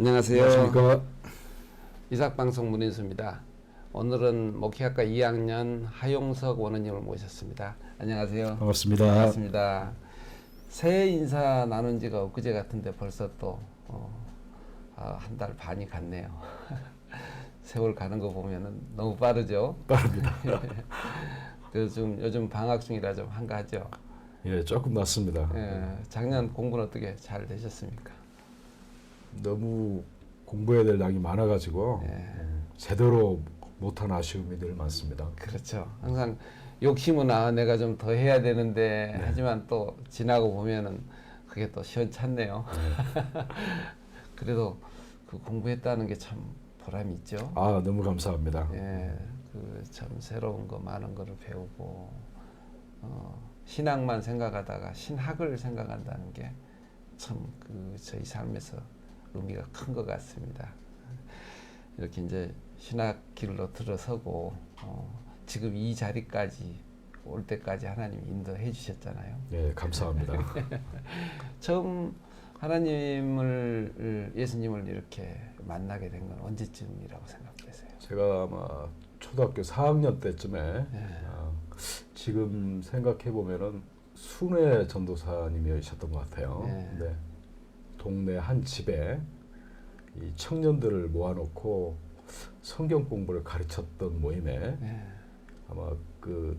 안녕하세요. 안녕하십니까. 이삭방송 문인수입니다. 오늘은 목회학과 2학년 하용석 원원님을 모셨습니다. 안녕하세요. 반갑습니다. 반갑습니다. 새해 인사 나눈 지가 엊그제 같은데 벌써 또 어, 한달 반이 갔네요. 세월 가는 거 보면은 너무 빠르죠. 빠릅니다. 그래서 좀 요즘 방학 중이라 좀 한가하죠. 예, 조금 낫습니다. 예, 작년 공부는 어떻게 잘 되셨습니까? 너무 공부해야 될 양이 많아가지고 예. 제대로 못한 아쉬움이 늘 많습니다. 그렇죠. 항상 욕심은 아 내가 좀 더 해야 되는데 하지만 또 지나고 보면은 그게 또 시원찮네요. 그래도 그 공부했다는 게 참 보람이 있죠. 아, 너무 감사합니다. 예, 그 참 새로운 거 많은 거를 배우고 어, 신앙만 생각하다가 신학을 생각한다는 게 참 그 저희 삶에서 의미가 큰 것 같습니다. 이렇게 이제 신학 길로 들어서고 어, 지금 이 자리까지 올 때까지 하나님 인도해 주셨잖아요. 예, 감사합니다. 처음 하나님을 예수님을 이렇게 만나게 된 건 언제쯤이라고 생각되세요? 제가 아마 초등학교 4학년 때쯤에 예. 아, 지금 생각해 보면은 순회 전도사님이셨던 것 같아요. 예. 근데 동네 한 집에 이 청년들을 모아놓고 성경 공부를 가르쳤던 모임에 예. 아마 그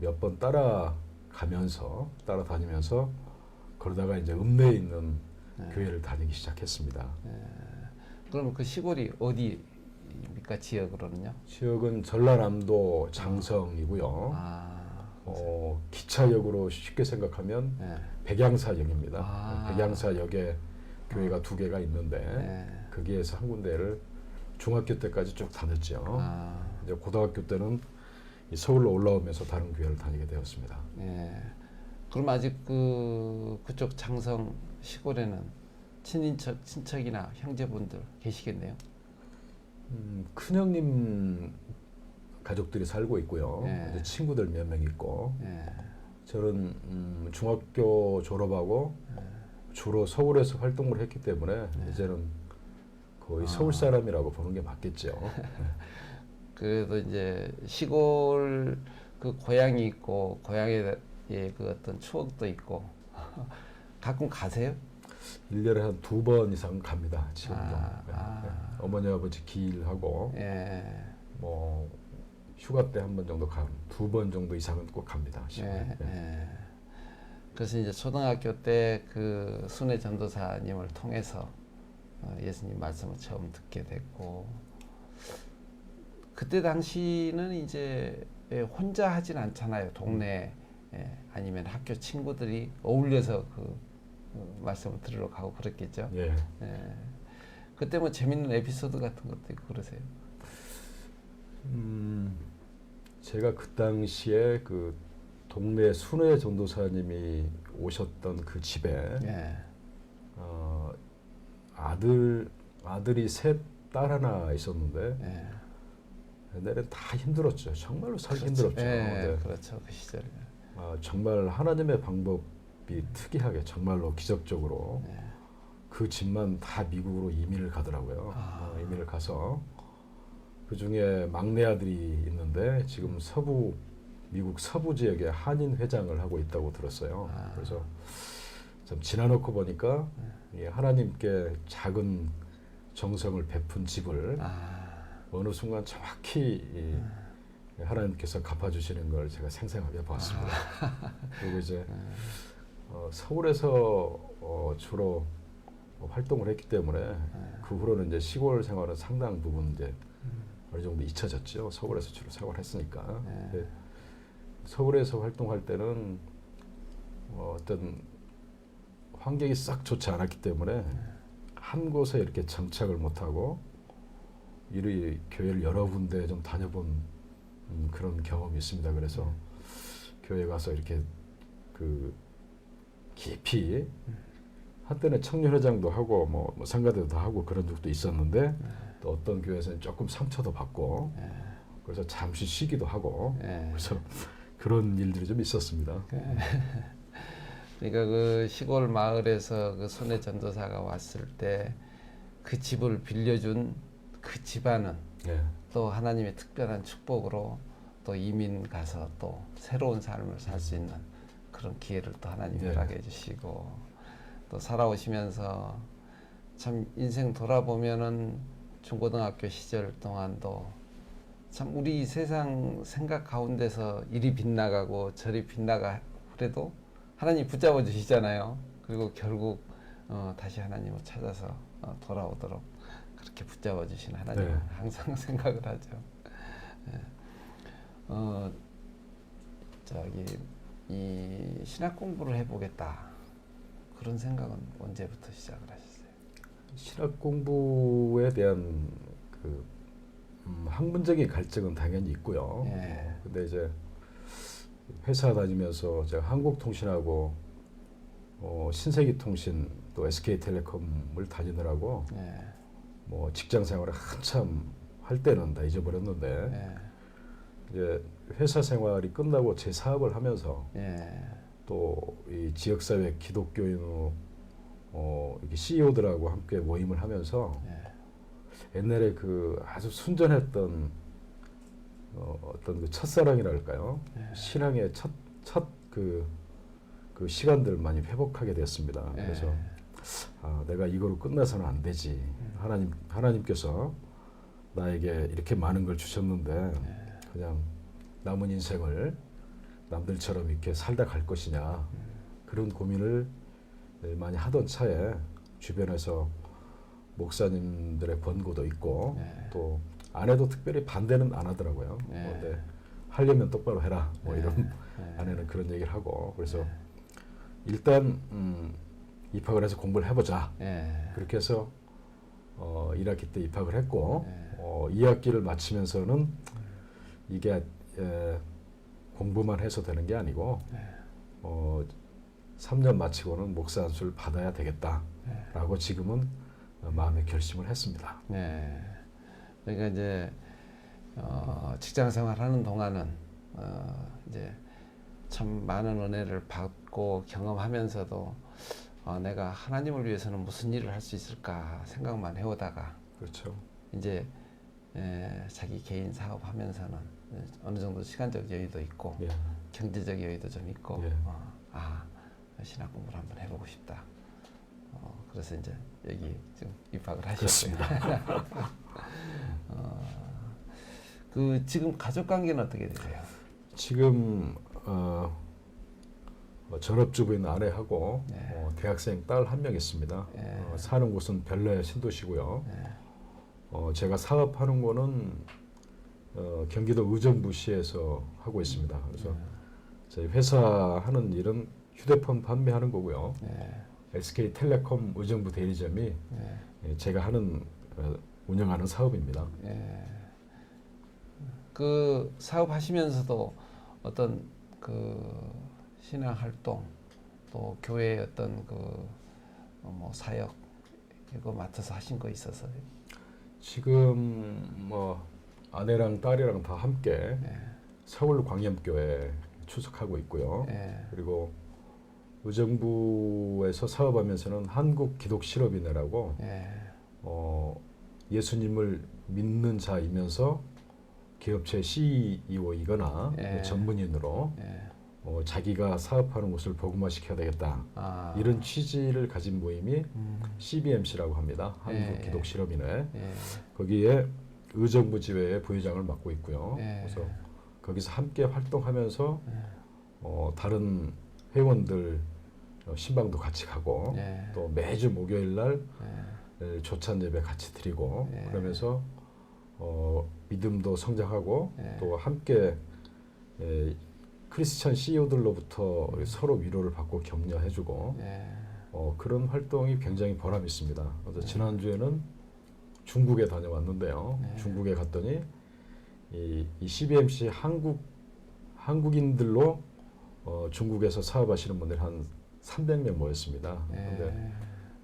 몇 번 따라가면서 따라다니면서 그러다가 이제 읍내에 있는 네. 교회를 다니기 시작했습니다. 그러면 그 시골이 어디입니까 지역으로는요? 지역은 전라남도 장성이고요. 아, 어, 기차역으로 쉽게 생각하면 네. 백양사역입니다. 아. 백양사역에 교회가 두 개가 있는데 네. 거기에서 한 군데를 중학교 때까지 쭉 다녔죠. 아, 이제 고등학교 때는 이 서울로 올라오면서 다른 교회를 다니게 되었습니다. 예. 그럼 아직 그 그쪽 장성 시골에는 친인척 친척이나 형제분들 계시겠네요. 음, 큰형님 가족들이 살고 있고요. 예. 이제 친구들 몇 명 있고 예. 저는 음, 중학교 졸업하고 예. 주로 서울에서 활동을 했기 때문에 네. 이제는 거의 아. 서울 사람이라고 보는 게 맞겠죠. 그래도 이제 시골 그 고향이 있고 고향의 그 어떤 추억도 있고 가끔 가세요? 일년에 한 두 번 이상 갑니다. 지금도. 아, 네, 아. 네. 어머니 아버지 기일하고 예. 뭐 휴가 때 한 번 정도 가, 두번 정도 이상은 꼭 갑니다. 시골에. 예, 네. 예. 그래서 이제 초등학교 때 그 순회 전도사님을 통해서 어, 예수님 말씀을 처음 듣게 됐고 그때 당시는 이제 예, 혼자 하진 않잖아요. 동네 예, 아니면 학교 친구들이 어울려서 그 어, 말씀을 들으러 가고 그랬겠죠. 예. 예. 그때 뭐 재밌는 에피소드 같은 것도 있고 그러세요. 음, 제가 그 당시에 그 동네 순회 전도사님이 오셨던 그 집에 예. 어, 아들 아들이 셋, 딸 하나 있었는데 예. 옛날엔 다 힘들었죠. 정말로 살기 그렇죠. 힘들었죠. 예, 네. 그렇죠. 그 시절에. 아, 정말 하나님의 방법이 특이하게 정말로 기적적으로 예. 그 집만 다 미국으로 이민을 가더라고요. 아. 어, 이민을 가서 그 중에 막내 아들이 있는데 지금 서부 미국 서부 지역에 한인 회장을 하고 있다고 들었어요. 아. 그래서 좀 지나놓고 보니까 이 하나님께 작은 정성을 베푼 집을 아, 어느 순간 정확히 이 하나님께서 갚아주시는 걸 제가 생생하게 보았습니다. 그리고 이제 어, 서울에서 어, 주로 활동을 했기 때문에 그 후로는 이제 시골 생활은 상당 부분 이제 어느 정도 잊혀졌죠. 서울에서 주로 생활했으니까. 서울에서 활동할 때는 어, 어떤 환경이 싹 좋지 않았기 때문에 한 곳에 이렇게 정착을 못하고 이리 교회를 여러 군데 좀 다녀본 음, 그런 경험이 있습니다. 그래서 교회 가서 이렇게 그 깊이 한때는 청년회장도 하고 뭐, 뭐 상가대도 하고 그런 적도 있었는데 또 어떤 교회에서는 조금 상처도 받고 예. 그래서 잠시 쉬기도 하고 예. 그래서 그런 일들이 좀 있었습니다. 그러니까 그 시골 마을에서 그 손해 전도사가 왔을 때 그 집을 빌려준 그 집안은 예. 또 하나님의 특별한 축복으로 또 이민 가서 또 새로운 삶을 살 수 있는 그런 기회를 또 하나님이 네. 허락해 주시고 또 살아오시면서 참 인생 돌아보면은 중고등학교 시절 동안도 참 우리 세상 생각 가운데서 이리 빗나가고 저리 빗나가 그래도 하나님 붙잡아 주시잖아요. 그리고 결국 어, 다시 하나님을 찾아서 어, 돌아오도록 그렇게 붙잡아 주신 하나님 을 네. 항상 생각을 하죠. 예. 어 저기 이 신학 공부를 해보겠다 그런 생각은 언제부터 시작을 하셨어요? 신학 공부에 대한 그 음, 학문적인 갈증은 당연히 있고요. 예. 어, 근데 이제 회사 다니면서 제가 한국통신하고 어, 신세기통신 또 SK텔레콤을 다니느라고 예, 뭐 직장 생활을 한참 할 때는 다 잊어버렸는데 예, 이제 회사 생활이 끝나고 제 사업을 하면서 예, 또이 지역사회 기독교인 어, 이렇게 CEO들하고 함께 모임을 하면서 예, 옛날에 그 아주 순전했던 어, 어떤 그 첫사랑이랄까요 예. 신앙의 첫 첫 그 그 시간들 많이 회복하게 됐습니다. 예. 그래서 아, 내가 이거로 끝나서는 안 되지. 음. 하나님 하나님께서 나에게 이렇게 많은 걸 주셨는데 예. 그냥 남은 인생을 남들처럼 이렇게 살다 갈 것이냐 그런 고민을 많이 하던 차에 주변에서 목사님들의 권고도 있고 예. 또 아내도 특별히 반대는 안 하더라고요. 예. 뭐 근데 하려면 똑바로 해라. 뭐 예. 이런 예. 아내는 그런 얘기를 하고 그래서 예. 일단 음, 입학을 해서 공부를 해보자. 예. 그렇게 해서 어, 1학기 때 입학을 했고 예. 어, 2학기를 마치면서는 이게 에, 공부만 해서 되는 게 아니고 예. 어, 3년 마치고는 목사 안수를 받아야 되겠다라고 예. 지금은 어, 마음의 결심을 했습니다. 네. 그러니까 이제 어, 직장 생활하는 동안은 어, 이제 참 많은 은혜를 받고 경험하면서도 어, 내가 하나님을 위해서는 무슨 일을 할 수 있을까 생각만 해오다가 그렇죠. 이제 에, 자기 개인 사업하면서는 어느 정도 시간적 여유도 있고 예. 경제적 여유도 좀 있고 예. 어, 아 신학 공부를 한번 해보고 싶다. 어, 그래서 이제 여기 지금 입학을 하셨어요. 어, 그 지금 가족 관계는 어떻게 되세요? 지금 어, 어, 전업주부인 아내하고 네. 어, 대학생 딸 한 명 있습니다. 네. 어, 사는 곳은 별내 신도시고요. 네. 어, 제가 사업하는 거는 어, 경기도 의정부시에서 하고 있습니다. 그래서 저희 회사 하는 일은 휴대폰 판매하는 거고요. 네. SK텔레콤 의정부 대리점이 네. 예, 제가 하는 어, 운영하는 사업입니다. 예. 그 사업 하시면서도 어떤 그 신앙 활동 또 교회 어떤 그 뭐 사역 이거 맡아서 하신 거 있어서요? 지금 뭐 아내랑 딸이랑 다 함께 예. 서울 광염교회 출석하고 있고요. 예. 그리고 의정부에서 사업하면서는 한국 기독 실업인회라고 예. 어, 예수님을 믿는 자이면서 기업체 CEO이거나 예. 전문인으로 예. 어, 자기가 사업하는 곳을 복음화시켜야 되겠다. 아. 이런 취지를 가진 모임이 음. CBMC라고 합니다. 한국 예. 기독 실업인회. 예. 거기에 의정부 지회의 부회장을 맡고 있고요. 예. 그래서 거기서 함께 활동하면서 예. 어, 다른 회원들 어, 신방도 같이 가고 예. 또 매주 목요일 날 예. 에, 조찬 예배 같이 드리고 예. 그러면서 어, 믿음도 성장하고 예. 또 함께 에, 크리스찬 CEO들로부터 서로 위로를 받고 격려해주고 예. 어, 그런 활동이 굉장히 보람 있습니다. 그래서 네. 지난 주에는 중국에 다녀왔는데요. 네. 중국에 갔더니 이, 이 CBMC 한국 한국인들로 어, 중국에서 사업하시는 분들이 한 300명 모였습니다. 그런데 예.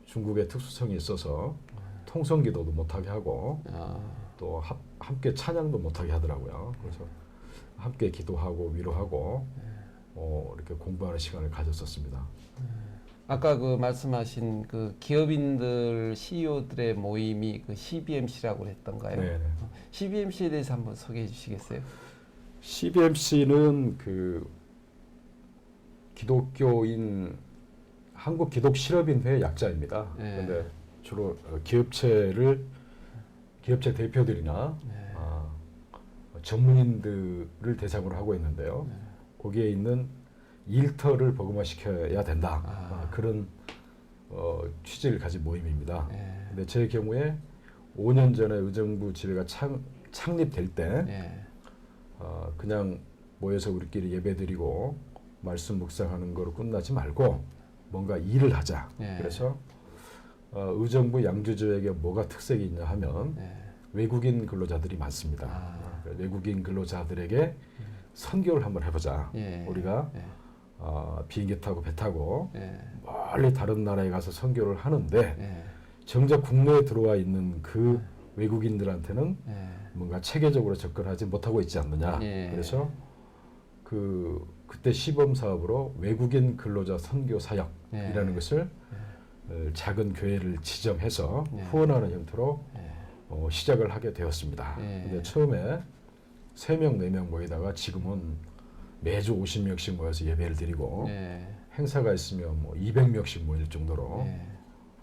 중국의 특수성이 있어서 통성기도도 못하게 하고 아. 또 합, 함께 찬양도 못하게 하더라고요. 그래서 함께 기도하고 위로하고 어, 이렇게 공부하는 시간을 가졌었습니다. 아까 그 말씀하신 그 기업인들 CEO들의 모임이 그 CBMC라고 했던가요? 네. 네. CBMC에 대해서 한번 소개해 주시겠어요? CBMC는 그 기독교인 한국 기독 실업인회 약자입니다. 네. 그런데 주로 어, 기업체를 기업체 대표들이나 네. 아, 전문인들을 대상으로 하고 있는데요. 네. 거기에 있는 일터를 복음화시켜야 된다. 아. 아, 그런 어, 취지를 가진 모임입니다. 네. 근데 제 경우에 5년 전에 의정부 지회가 창, 창립될 때 네. 어, 그냥 모여서 우리끼리 예배드리고 말씀 묵상하는 거로 끝나지 말고 뭔가 일을 하자. 네. 그래서 어, 의정부 양주조에게 뭐가 특색이 있냐 하면 네. 외국인 근로자들이 많습니다. 아. 그 외국인 근로자들에게 선교를 한번 해보자. 예. 우리가 네. 어, 비행기 타고 배 타고 네. 멀리 다른 나라에 가서 선교를 하는데 네. 정작 국내에 들어와 있는 그 외국인들한테는 네. 뭔가 체계적으로 접근하지 못하고 있지 않느냐. 예. 그래서 그 그때 시범 사업으로 외국인 근로자 선교 사역이라는 예. 것을 어, 작은 교회를 지정해서 예. 후원하는 형태로 네. 어, 시작을 하게 되었습니다. 예. 근데 처음에 세명네명 모이다가 지금은 매주 50명씩 모여서 예배를 드리고 네. 행사가 있으면 뭐 200명씩 모일 정도로 네.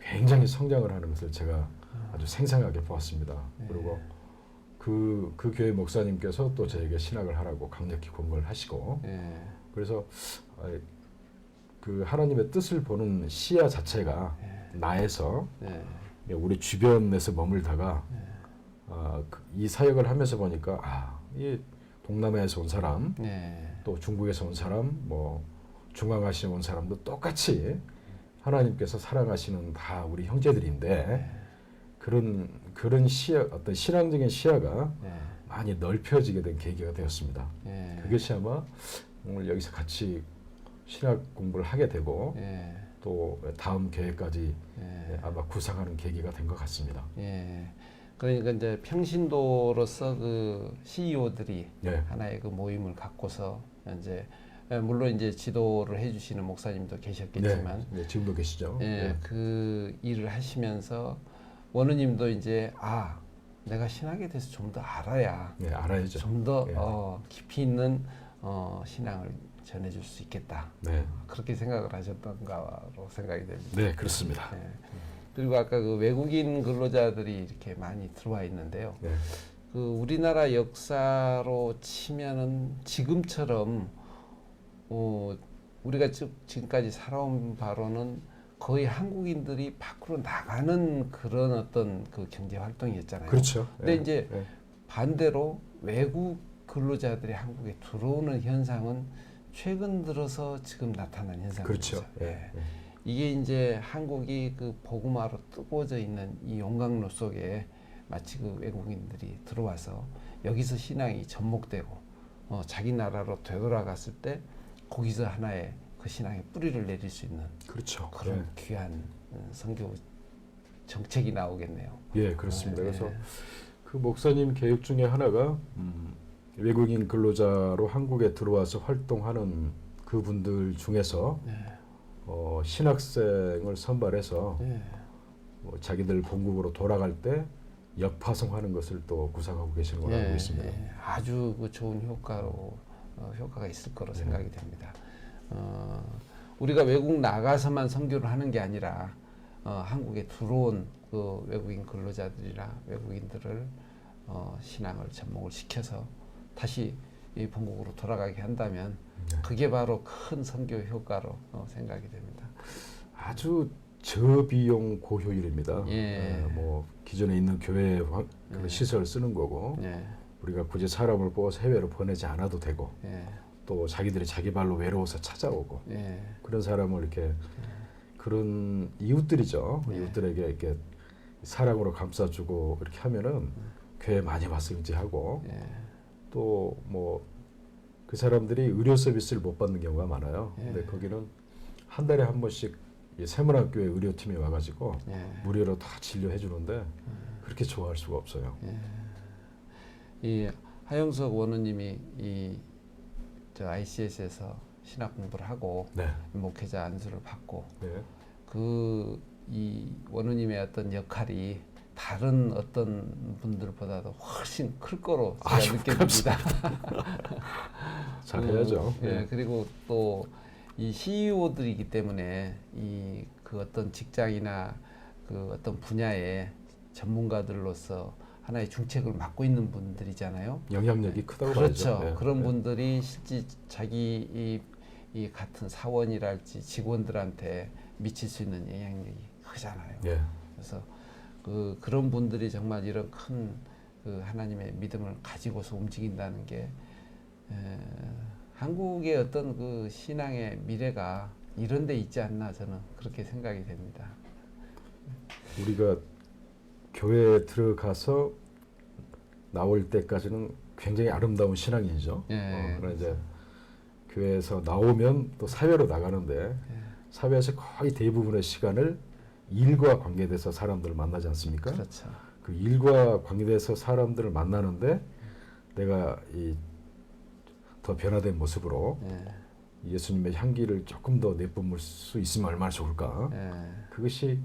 굉장히 성장을 하는 것을 제가 아주 생생하게 보았습니다. 네. 그리고 그, 그 교회 목사님께서 또 저에게 신학을 하라고 강력히 권고를 하시고 네. 그래서 아, 그 하나님의 뜻을 보는 시야 자체가 나에서 네. 우리 주변에서 머물다가 네. 아, 그- 이 사역을 하면서 보니까 아, 이 동남아에서 온 사람 네. 또 중국에서 온 사람 뭐 중앙아시아 온 사람도 똑같이 하나님께서 사랑하시는 다 우리 형제들인데 그런 그런 시야 어떤 신앙적인 시야가 네. 많이 넓혀지게 된 계기가 되었습니다. 네. 그것이 아마 오늘 여기서 같이 신학 공부를 하게 되고 예. 또 다음 계획까지 예. 아마 구상하는 계기가 된 것 같습니다. 예. 그러니까 이제 평신도로서 그 CEO들이 네. 하나의 그 모임을 갖고서 이제 예, 물론 이제 지도를 해주시는 목사님도 계셨겠지만 네, 네, 지금도 계시죠. 예, 네. 그 일을 하시면서 원우님도 이제 아 내가 신학에 대해서 좀 더 알아야 네, 알아야죠. 좀더 예. 어, 깊이 있는 어, 신앙을 전해줄 수 있겠다 네, 그렇게 생각을 하셨던가로 생각이 됩니다. 네 그렇습니다. 예. 그리고 아까 그 외국인 근로자들이 이렇게 많이 들어와 있는데요. 네, 그 우리나라 역사로 치면은 지금처럼 어 우리가 지- 지금까지 살아온 바로는 거의 한국인들이 밖으로 나가는 그런 어떤 그 경제 활동이었잖아요. 그렇죠. 근데 네, 이제 네. 반대로 외국 근로자들이 한국에 들어오는 현상은 최근 들어서 지금 나타난 현상이죠. 그렇죠. 예. 예, 예. 이게 이제 한국이 그 복음화로 뜨거워져 있는 이 용광로 속에 마치 그 외국인들이 들어와서 여기서 신앙이 접목되고 어, 자기 나라로 되돌아갔을 때 거기서 하나의 그 신앙의 뿌리를 내릴 수 있는 그렇죠. 그런 귀한 어, 선교 정책이 나오겠네요. 예, 그렇습니다. 예. 그래서 그 목사님 계획 중에 하나가 음, 외국인 근로자로 한국에 들어와서 활동하는 그분들 중에서 네. 어, 신학생을 선발해서 네. 뭐 자기들 본국으로 돌아갈 때 역파송하는 것을 또 구상하고 계시는 걸로 알고 있습니다. 예, 아주 그 좋은 효과로 어, 효과가 있을 거로 네. 생각이 됩니다. 어, 우리가 외국 나가서만 선교를 하는 게 아니라 어, 한국에 들어온 그 외국인 근로자들이나 외국인들을 어, 신앙을 접목을 시켜서 다시 이 본국으로 돌아가게 한다면 네. 그게 바로 큰 선교 효과로 어, 생각이 됩니다. 아주 저비용 고효율입니다. 예. 어, 뭐 기존에 있는 교회 환- 그 예. 시설 쓰는 거고 예, 우리가 굳이 사람을 뽑아서 해외로 보내지 않아도 되고 예, 또 자기들이 자기 발로 외로워서 찾아오고 예, 그런 사람을 이렇게 그런 이웃들이죠. 네. 이웃들에게 이렇게 사랑으로 감싸주고 이렇게 하면은 교회 많이 와서 의지하고 예, 또 뭐 그 사람들이 의료 서비스를 못 받는 경우가 많아요. 예. 근데 거기는 한 달에 한 번씩 이 세문학교의 의료팀이 와가지고 예. 무료로 다 진료해 주는데 그렇게 좋아할 수가 없어요. 이 하영석 원우님이 이 저 ICS에서 신학 공부를 하고 네. 목회자 안수를 받고 네. 그이 원우님의 어떤 역할이 다른 어떤 분들보다도 훨씬 클 거로 제가 아유, 느껴집니다. 잘 그, 해야죠. 예, 네. 그리고 또 이 CEO들이기 때문에 이 그 어떤 직장이나 그 어떤 분야의 전문가들로서 하나의 중책을 맡고 있는 분들이잖아요. 영향력이 크다고 그렇죠. 네. 그런 네. 분들이 실제 자기 이, 이 같은 사원이랄지 직원들한테 미칠 수 있는 영향력이 크잖아요. 예. 그래서 그 그런 분들이 정말 이런 큰 그 하나님의 믿음을 가지고서 움직인다는 게 에, 한국의 어떤 그 신앙의 미래가 이런 데 있지 않나 저는 그렇게 생각이 됩니다. 우리가 교회에 들어가서 나올 때까지는 굉장히 아름다운 신앙이죠. 예. 어, 그러나 이제 교회에서 나오면 또 사회로 나가는데 예. 사회에서 거의 대부분의 시간을 일과 관계돼서 사람들을 만나지 않습니까? 그렇죠. 그 일과 관계돼서 사람들을 만나는데 내가 이 더 변화된 모습으로 예. 예수님의 향기를 조금 더 내뿜을 수 있으면 얼마나 좋을까? 예. 그것이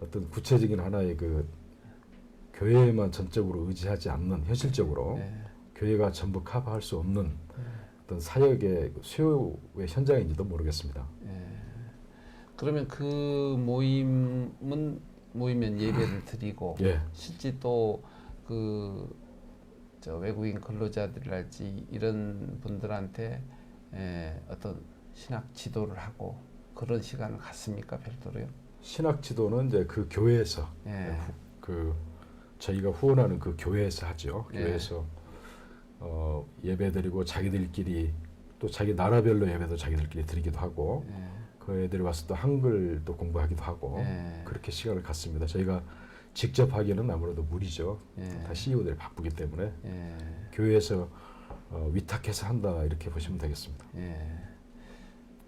어떤 구체적인 하나의 그 교회에만 전적으로 의지하지 않는 현실적으로 예. 교회가 전부 커버할 수 없는 어떤 사역의 그 수요의 현장인지도 모르겠습니다. 예. 그러면 그 모임은 모이면 예배를 드리고 예, 실제 또그 저 외국인 근로자들이랄지 이런 분들한테 에, 어떤 신학 지도를 하고 그런 시간을 갖습니까 별도로요? 신학 지도는 이제 그 교회에서 예. 그 저희가 후원하는 그 교회에서 하죠. 예. 교회에서 어, 예배 드리고 자기들끼리 또 자기 나라별로 예배도 자기들끼리 드리기도 하고 예. 그 애들이 와서 또 한글도 공부하기도 하고 예. 그렇게 시간을 갖습니다. 저희가 직접 하기에는 아무래도 무리죠. 예. 다 CEO들이 바쁘기 때문에 예. 교회에서 어, 위탁해서 한다 이렇게 보시면 되겠습니다. 예.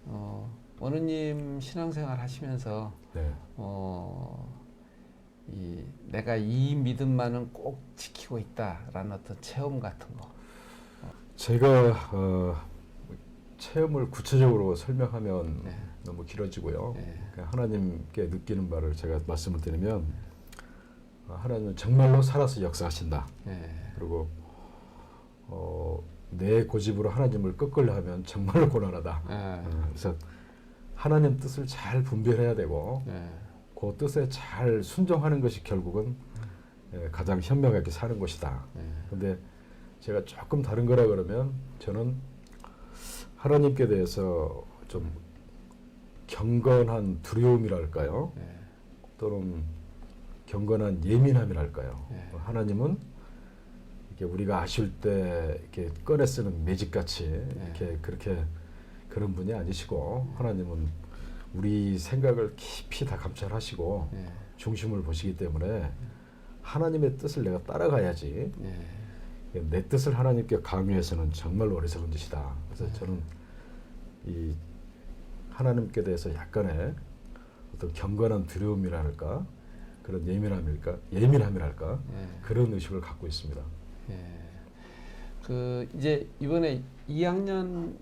어, 원우님 신앙생활 하시면서 네. 어, 이 내가 이 믿음만은 꼭 지키고 있다라는 어떤 체험 같은 거. 제가 어, 체험을 구체적으로 설명하면 네. 너무 길어지고요. 예. 그러니까 하나님께 느끼는 바를 제가 말씀을 드리면 어, 하나님은 정말로 살아서 역사하신다. 예. 그리고 어, 내 고집으로 하나님을 꺾으려 하면 정말로 고난하다. 예. 어, 그래서 하나님 뜻을 잘 분별해야 되고 예. 그 뜻에 잘 순종하는 것이 결국은 예, 가장 현명하게 사는 것이다. 예. 근데 제가 조금 다른 거라 그러면 저는 하나님께 대해서 좀 경건한 두려움이랄까요? 예. 또는 경건한 예민함이랄까요? 예. 하나님은 이렇게 우리가 아쉬울 때 이렇게 꺼내 쓰는 매직같이 이렇게 그렇게 그런 분이 아니시고 하나님은 우리 생각을 깊이 다 감찰하시고 예. 중심을 보시기 때문에 하나님의 뜻을 내가 따라가야지 예. 내 뜻을 하나님께 강요해서는 정말 어리석은 짓이다. 그래서 저는 이 하나님께 대해서 약간의 어떤 경건한 두려움이랄까 그런 예민함일까 예민함이랄까 예. 그런 의식을 갖고 있습니다. 예. 그 이제 이번에 2학년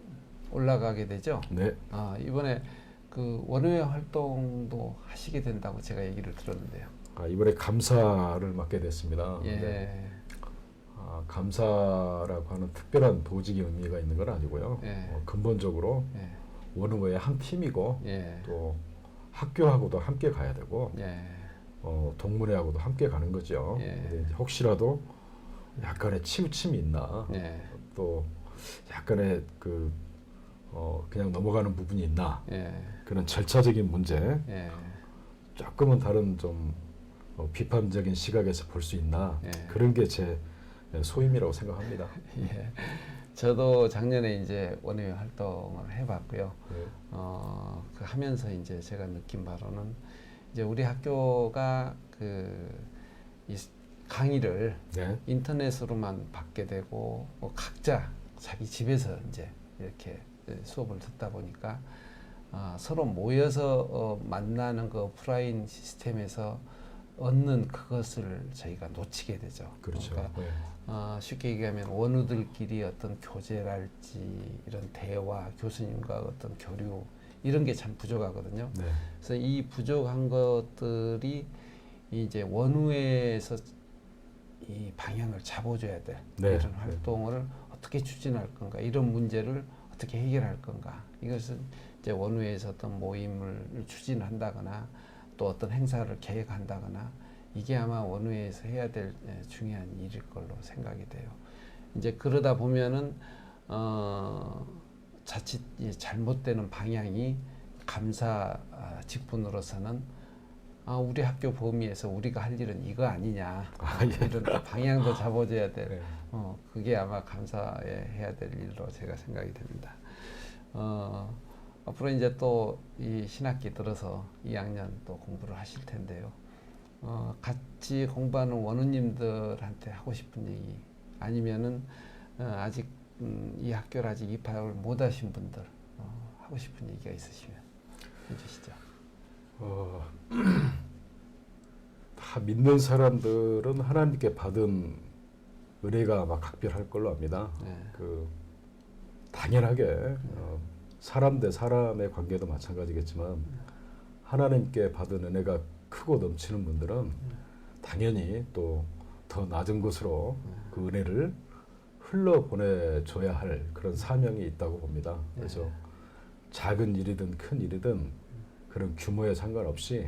올라가게 되죠. 네, 아 이번에 그 원외 활동도 하시게 된다고 제가 얘기를 들었는데요. 아, 이번에 감사를 맡게 됐습니다. 예. 근데, 아, 감사라고 하는 특별한 도직의 의미가 있는 건 아니고요. 예. 어, 근본적으로 예. 원우의 한 팀이고 예. 또 학교하고도 함께 가야 되고 예. 어, 동문회하고도 함께 가는 거죠. 예. 혹시라도 약간의 치우침이 있나, 예. 또 약간의 그 어, 그냥 넘어가는 부분이 있나 예. 그런 절차적인 문제, 예. 조금은 다른 좀 어, 비판적인 시각에서 볼 수 있나 예. 그런 게 제 소임이라고 생각합니다. 예. 저도 작년에 이제 원외 활동을 해봤고요. 네. 어, 그 하면서 이제 제가 느낀 바로는 이제 우리 학교가 그 이 강의를 네. 인터넷으로만 받게 되고 뭐 각자 자기 집에서 이제 이렇게 수업을 듣다 보니까 아, 서로 모여서 어, 만나는 그 오프라인 시스템에서 얻는 그것을 저희가 놓치게 되죠. 그렇죠. 그러니까 네. 어, 쉽게 얘기하면 원우들끼리 어떤 교제랄지 이런 대화, 교수님과 어떤 교류 이런 게 참 부족하거든요. 네. 그래서 이 부족한 것들이 이제 원우에서 이 방향을 잡아줘야 돼. 네. 이런 활동을 어떻게 추진할 건가, 이런 문제를 어떻게 해결할 건가. 이것은 이제 원우에서 어떤 모임을 추진한다거나 또 어떤 행사를 계획한다거나 이게 아마 원우에서 해야 될 예, 중요한 일일 걸로 생각이 돼요. 이제 그러다 보면은 어, 자칫 이 잘못되는 방향이 감사 아, 직분으로서는 아, 우리 학교 범위에서 우리가 할 일은 이거 아니냐 아, 예. 이런 또 방향도 잡아줘야 될 네. 어, 그게 아마 감사에 해야 될 일로 제가 생각이 됩니다. 어, 앞으로 이제 또 이 신학기 들어서 2학년 또 공부를 하실 텐데요. 어, 같이 공부하는 원우님들한테 하고 싶은 얘기 아니면은 어, 아직 음, 이 학교를 아직 입학을 못 하신 분들 어, 하고 싶은 얘기가 있으시면 해주시죠. 어, 다 믿는 사람들은 하나님께 받은 은혜가 막 각별할 걸로 압니다. 네. 그 당연하게 어, 사람 대 사람의 관계도 마찬가지겠지만 하나님께 받은 은혜가 크고 넘치는 분들은 당연히 또 더 낮은 곳으로 그 은혜를 흘러 보내줘야 할 그런 사명이 있다고 봅니다. 그래서 네. 작은 일이든 큰 일이든 그런 규모에 상관없이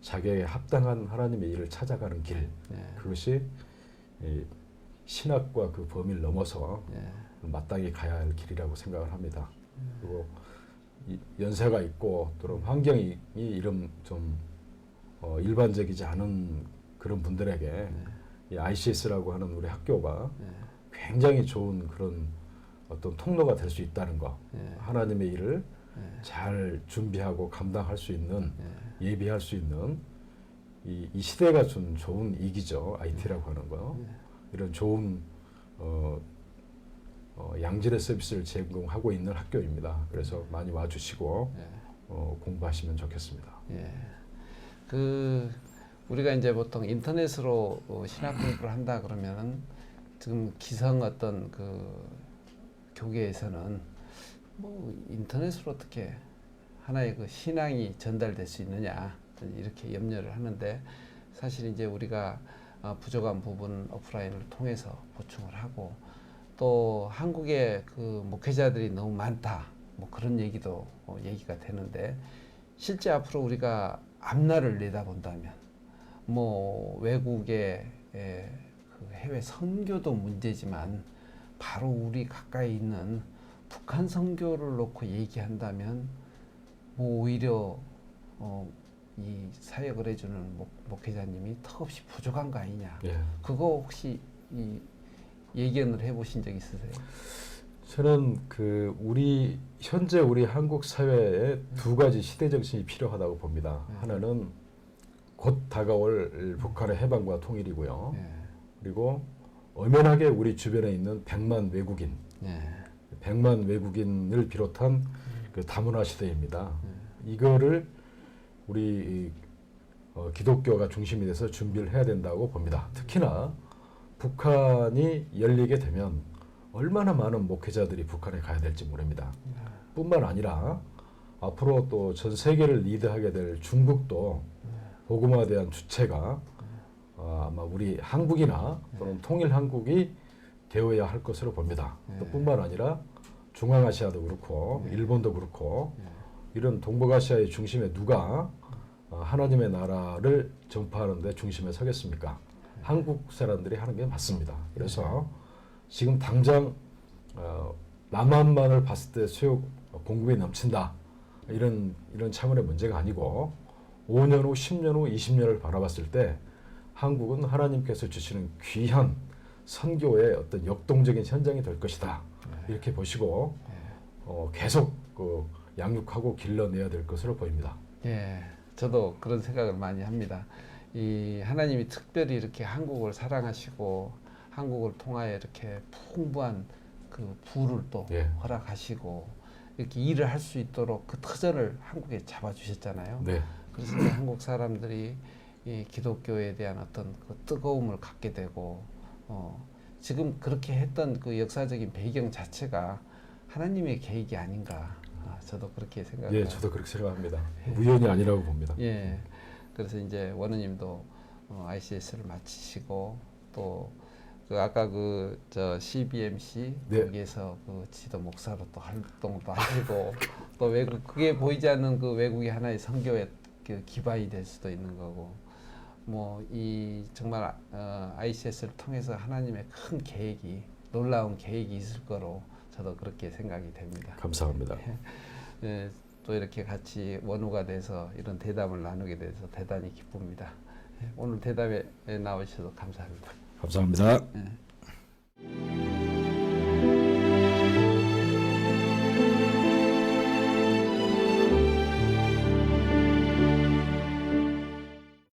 자기에게 합당한 하나님의 일을 찾아가는 길 네. 그것이 이 신학과 그 범위를 넘어서 네. 마땅히 가야 할 길이라고 생각을 합니다. 그리고 이 연세가 있고 또는 환경이 이런 좀 어, 일반적이지 않은 그런 분들에게 이 ICS라고 하는 우리 학교가 네. 굉장히 좋은 그런 어떤 통로가 될 수 있다는 거. 네. 하나님의 일을 네. 잘 준비하고 감당할 수 있는 네. 예비할 수 있는 이, 이 시대가 준 좋은 이기죠 IT라고 하는 거 네. 이런 좋은 어, 어, 양질의 서비스를 제공하고 있는 학교입니다. 그래서 많이 와주시고 네. 어, 공부하시면 좋겠습니다. 예. 그 우리가 이제 보통 인터넷으로 어, 신학 공부를 한다 그러면은 지금 기성 어떤 그 교계에서는 뭐 인터넷으로 어떻게 하나의 그 신앙이 전달될 수 있느냐 이렇게 염려를 하는데 사실 이제 우리가 어, 부족한 부분 오프라인을 통해서 보충을 하고 또 한국의 그 목회자들이 너무 많다 뭐 그런 얘기도 어, 얘기가 되는데 실제 앞으로 우리가 앞날을 내다본다면 뭐 외국의 에, 그 해외 선교도 문제지만 바로 우리 가까이 있는 북한 선교를 놓고 얘기한다면 뭐 오히려 어, 이 사역을 해주는 목, 목회자님이 턱없이 부족한 거 아니냐 예. 그거 혹시 이 예견을 해보신 적 있으세요? 저는 그 우리 현재 우리 한국 사회에 두 가지 시대 정신이 필요하다고 봅니다. 네. 하나는 곧 다가올 북한의 해방과 통일이고요. 예, 그리고 엄연하게 우리 주변에 있는 100만 외국인, 예, 100만 외국인을 비롯한 그 다문화 시대입니다. 네. 이거를 우리 이, 어, 기독교가 중심이 돼서 준비를 해야 된다고 봅니다. 특히나 북한이 열리게 되면 얼마나 많은 목회자들이 북한에 가야 될지 모릅니다. 뿐만 아니라 앞으로 또 전 세계를 리드하게 될 중국도 복음화에 대한 주체가 어, 아마 우리 한국이나 또는 통일 한국이 되어야 할 것으로 봅니다. 네. 또 뿐만 아니라 중앙아시아도 그렇고 네. 일본도 그렇고 네. 이런 동북아시아의 중심에 누가 어, 하나님의 나라를 전파하는데 중심에 서겠습니까? 한국 사람들이 하는 게 맞습니다. 그래서 지금 당장 어, 남한만을 봤을 때 수요 공급이 넘친다 이런 이런 차원의 문제가 아니고 5년 후, 10년 후, 20년을 바라봤을 때 한국은 하나님께서 주시는 귀한 선교의 어떤 역동적인 현장이 될 것이다 이렇게 보시고 어, 계속 그 양육하고 길러내야 될 것으로 보입니다. 예, 저도 그런 생각을 많이 합니다. 이 하나님이 특별히 이렇게 한국을 사랑하시고 한국을 통하여 이렇게 풍부한 그 부를 또 예. 허락하시고 이렇게 일을 할 수 있도록 그 터전을 한국에 잡아주셨잖아요. 네, 그래서 한국 사람들이 이 기독교에 대한 어떤 그 뜨거움을 갖게 되고 어, 지금 그렇게 했던 그 역사적인 배경 자체가 하나님의 계획이 아닌가 아, 저도 그렇게 생각해요. 예, 저도 그렇게 생각합니다. 우연이 아니라고 봅니다. 예. 그래서 이제 원우님도 어, ICS를 마치시고 또 그 아까 그 저 CBMC 네. 거기에서 그 지도 목사로 또 활동도 하시고 또 외국 그게 보이지 않는 그 외국이 하나의 선교의 그 기반이 될 수도 있는 거고 뭐 이 정말 어, ICS를 통해서 하나님의 큰 계획이 놀라운 계획이 있을 거로 저도 그렇게 생각이 됩니다. 감사합니다. 예, 또 이렇게 같이 원우가 돼서 이런 대담을 나누게 돼서 대단히 기쁩니다. 예, 오늘 대담에 나오셔서 감사합니다. 감사합니다. 네.